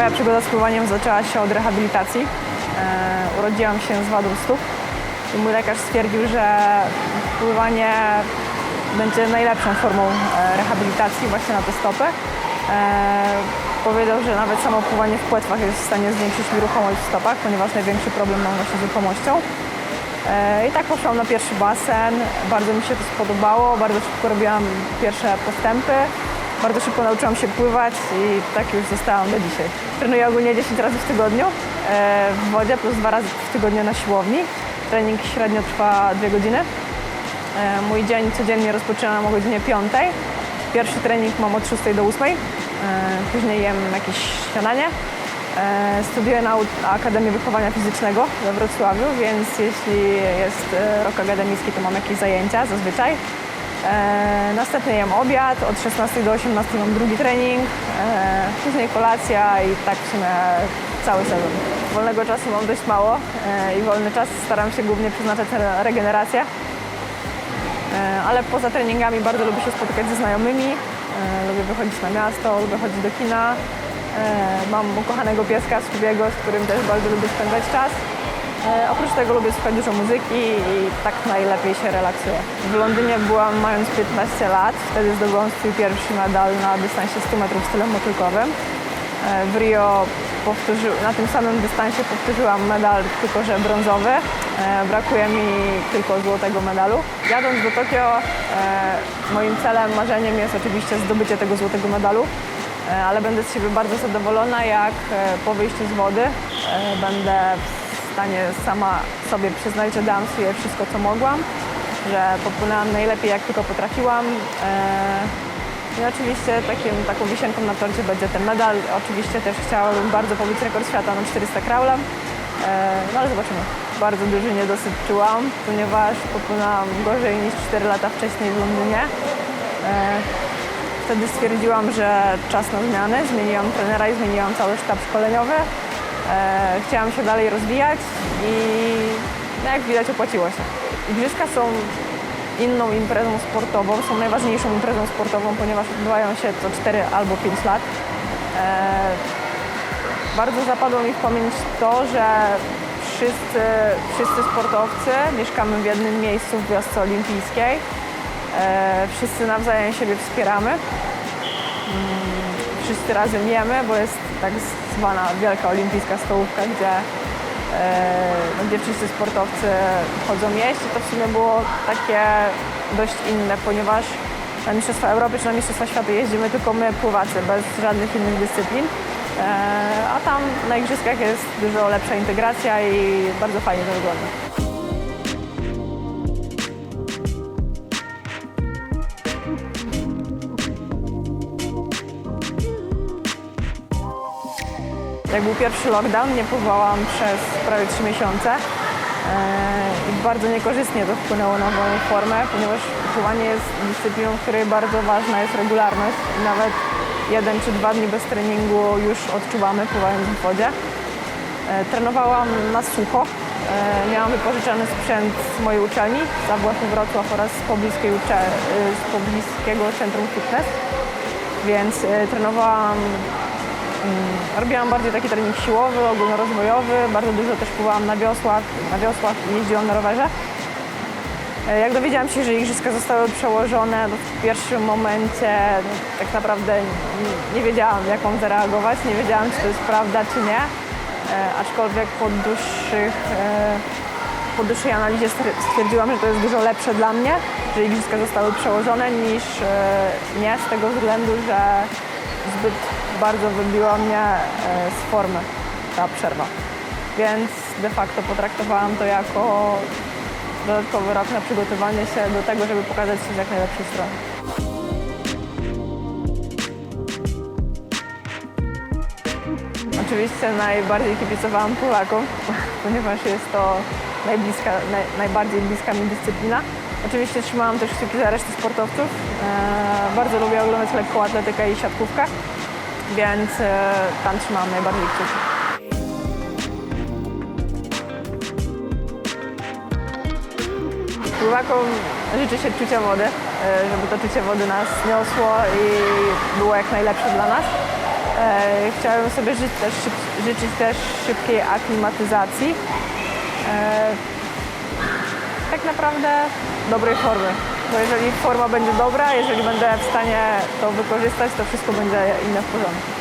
Moja przygoda z pływaniem zaczęła się od rehabilitacji. E, urodziłam się z wadą stóp i mój lekarz stwierdził, że pływanie będzie najlepszą formą e, rehabilitacji właśnie na te stopy. E, powiedział, że nawet samo pływanie w płetwach jest w stanie zwiększyć mi ruchomość w stopach, ponieważ największy problem mam właśnie z ruchomością. I tak poszłam na pierwszy basen. Bardzo mi się to spodobało, bardzo szybko robiłam pierwsze postępy. Bardzo szybko nauczyłam się pływać i tak już zostałam do dzisiaj. Trenuję ogólnie 10 razy w tygodniu e, w wodzie plus dwa razy w tygodniu na siłowni. Trening średnio trwa 2 godziny. E, Mój dzień codziennie rozpoczynam o godzinie 5. Pierwszy trening mam od 6 do 8. E, Później jem jakieś śniadanie. Studiuję na Akademii Wychowania Fizycznego we Wrocławiu, więc jeśli jest rok akademicki, to mam jakieś zajęcia zazwyczaj. E, Następnie jem obiad, od 16 do 18 mam drugi trening, e, później kolacja i tak w sumie cały sezon. Wolnego czasu mam dość mało e, i wolny czas staram się głównie przeznaczać na regenerację. E, ale poza treningami bardzo lubię się spotykać ze znajomymi, e, lubię wychodzić na miasto, lubię chodzić do kina. E, Mam ukochanego pieska Skubiego, z którym też bardzo lubię spędzać czas. E, Oprócz tego lubię słuchać dużo muzyki i tak najlepiej się relaksuję. W Londynie byłam mając 15 lat, wtedy zdobyłam swój pierwszy medal na dystansie 100 metrów stylem motylkowym. E, W Rio powtórzy, na tym samym dystansie powtórzyłam medal, tylko że brązowy. E, Brakuje mi tylko złotego medalu. Jadąc do Tokio, moim celem, marzeniem jest oczywiście zdobycie tego złotego medalu, ale będę z siebie bardzo zadowolona, jak po wyjściu z wody będę w stanie sama sobie przyznać, że dałam sobie wszystko, co mogłam, że popłynęłam najlepiej, jak tylko potrafiłam. E, i oczywiście takim, taką wisienką na torcie będzie ten medal. Oczywiście też chciałabym bardzo pobić rekord świata na 400 kraulem, no ale zobaczymy. Bardzo duży niedosyt czułam, ponieważ popłynęłam gorzej niż 4 lata wcześniej w Londynie. E, wtedy stwierdziłam, że czas na zmiany. Zmieniłam trenera i zmieniłam cały sztab szkoleniowy. E, chciałam się dalej rozwijać i no jak widać opłaciło się. Igrzyska są inną imprezą sportową, są najważniejszą imprezą sportową, ponieważ odbywają się co 4 albo 5 lat. E, bardzo zapadło mi w pamięć to, że wszyscy, wszyscy sportowcy mieszkamy w jednym miejscu w wiosce olimpijskiej. E, wszyscy nawzajem siebie wspieramy. Mm, Wszyscy razem jemy, bo jest tak wielka olimpijska stołówka, gdzie no, gdzie wszyscy sportowcy chodzą jeść i to w sumie było takie dość inne, ponieważ na Mistrzostwa Europy czy na Mistrzostwa Świata jeździmy tylko my pływacy, bez żadnych innych dyscyplin. E, a tam na igrzyskach jest dużo lepsza integracja i bardzo fajnie to wygląda. Jak był pierwszy lockdown, nie pływałam przez prawie 3 miesiące Eee, i bardzo niekorzystnie to wpłynęło na moją formę, ponieważ pływanie jest dyscypliną, w której bardzo ważna jest regularność nawet jeden czy dwa dni bez treningu już odczuwamy pływając w wodzie. E, Trenowałam na sucho. E, Miałam wypożyczony sprzęt z mojej uczelni, z AWF Wrocław oraz z, pobliskiej ucze- e, z pobliskiego centrum fitness, więc e, trenowałam Robiłam bardziej taki trening siłowy, ogólnorozwojowy, bardzo dużo też pływałam na wiosłach, na wiosłach jeździłam na rowerze. E, Jak dowiedziałam się, że igrzyska zostały przełożone, to w pierwszym momencie no, tak naprawdę nie, wiedziałam, jak mam zareagować, nie wiedziałam, czy to jest prawda, czy nie. E, aczkolwiek po dłuższych, e, po dłuższej analizie stwierdziłam, że to jest dużo lepsze dla mnie, że igrzyska zostały przełożone niż nie, z tego względu, że zbyt bardzo wybiła mnie e, z formy ta przerwa. Więc de facto potraktowałam to jako dodatkowy rok na przygotowanie się do tego, żeby pokazać się z jak najlepszej strony. Oczywiście najbardziej kibicowałam Polakom, ponieważ jest to najbliska, naj, najbardziej bliska mi dyscyplina. Oczywiście trzymałam też kciuki za resztę sportowców. E, bardzo lubię oglądać lekką atletykę i siatkówkę, więc e, tam trzymałam najbardziej kciuki. Pływakom życzy się czucia wody, e, żeby to czucie wody nas niosło i było jak najlepsze dla nas. Chciałem sobie żyć też, życzyć też szybkiej aklimatyzacji. Tak naprawdę dobrej formy, bo jeżeli forma będzie dobra, jeżeli będę w stanie to wykorzystać, to wszystko będzie inne w porządku.